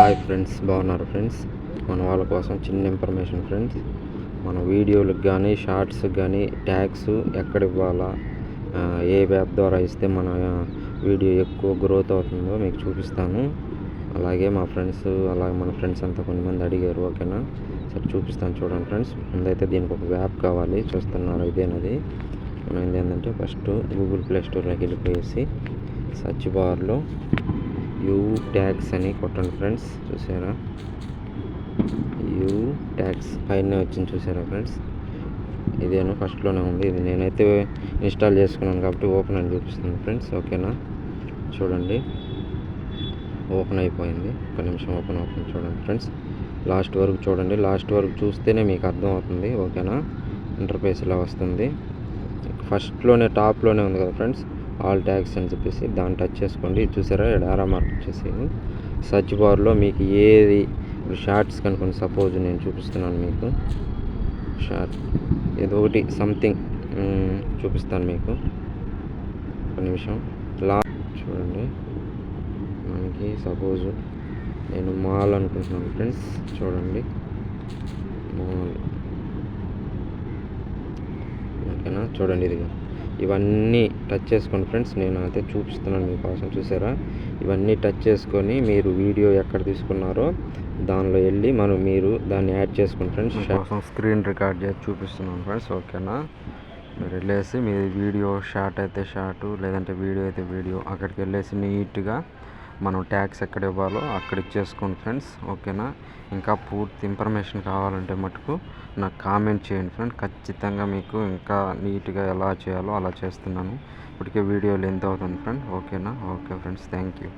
Hi friends బాగున్నారు friends? మన వాళ్ళ కోసం చిన్న ఇన్ఫర్మేషన్ ఫ్రెండ్స్. మన వీడియోలకు కానీ షార్ట్స్కి కానీ ట్యాగ్స్ ఎక్కడ ఇవ్వాలా? ఏ యాప్ ద్వారా ఇస్తే మన వీడియో ఎక్కువ గ్రోత్ అవుతుందో మీకు చూపిస్తాను. అలాగే మా ఫ్రెండ్స్ అలాగే మన ఫ్రెండ్స్ అంతా కొంతమంది అడిగారు ఓకేనా? సరే చూపిస్తాను చూడండి ఫ్రెండ్స్. ముందైతే దీనికి ఒక యాప్ కావాలి చూస్తున్నారు ఇదేనది మనం ఏంటంటే ఫస్ట్ గూగుల్ ప్లే స్టోర్లోకి వెళ్ళిపోయేసి సర్చ్ బార్లో యూ ట్యాక్స్ అని కొట్టండి ఫ్రెండ్స్ చూసారా? యూ ట్యాక్స్ పైన వచ్చింది చూసారా ఫ్రెండ్స్? ఇదేను ఫస్ట్లోనే ఉంది. ఇది నేనైతే ఇన్స్టాల్ చేసుకున్నాను కాబట్టి ఓపెన్ అని చూపిస్తుంది ఫ్రెండ్స్ ఓకేనా? చూడండి. ఓపెన్ అయిపోయింది. ఒక నిమిషం ఓపెన్ అవుతుంది చూడండి ఫ్రెండ్స్. లాస్ట్ వరకు చూడండి. లాస్ట్ వరకు చూస్తేనే మీకు అర్థం అవుతుంది ఓకేనా? ఇంటర్ఫేస్ ఇలా వస్తుంది. ఫస్ట్లోనే టాప్లోనే ఉంది కదా ఫ్రెండ్స్? ఆల్ ట్యాగ్స్ అని చెప్పేసి దాన్ని టచ్ చేసుకోండి. చూసారా? ఇక్కడ మార్క్ వచ్చేసి సర్చ్ బార్లో మీకు ఏది ఇప్పుడు షార్ట్స్ కనుక్కోండి సపోజ్ నేను చూపిస్తున్నాను మీకు. షార్ట్. ఏదో ఒకటి సంథింగ్ చూపిస్తాను మీకు. ఒక నిమిషం. లా చూడండి. మనకి సపోజ్ నేను మాల్ అనుకుంటున్నాను ఫ్రెండ్స్. చూడండి. మాల్. ఓకేనా? చూడండి ఇదిగా. ఇవన్నీ టచ్ చేసుకోండి ఫ్రెండ్స్. నేను అయితే చూపిస్తున్నాను మీకోసం చూసారా? ఇవన్నీ టచ్ చేసుకొని మీరు వీడియో ఎక్కడ తీసుకున్నారో దానిలో వెళ్ళి మనం మీరు దాన్ని యాడ్ చేసుకోండి ఫ్రెండ్స్. కోసం స్క్రీన్ రికార్డ్ చేసి చూపిస్తున్నాను ఫ్రెండ్స్ ఓకేనా? మీరు వెళ్ళేసి మీ వీడియో షార్ట్ అయితే షార్ట్ లేదంటే వీడియో అయితే వీడియో అక్కడికి వెళ్ళేసి నీట్గా మనం ట్యాక్స్ ఎక్కడ ఇవ్వాలో అక్కడ ఇచ్చేసుకోండి ఫ్రెండ్స్ ఓకేనా? ఇంకా పూర్తి ఇన్ఫర్మేషన్ కావాలంటే మటుకు నాకు కామెంట్ చేయండి ఫ్రెండ్. ఖచ్చితంగా మీకు ఇంకా నీట్గా ఎలా చేయాలో అలా చేస్తున్నాను. ఇప్పటికే వీడియో ఎంత అవుతుంది ఫ్రెండ్ ఓకేనా? Okay friends thank you.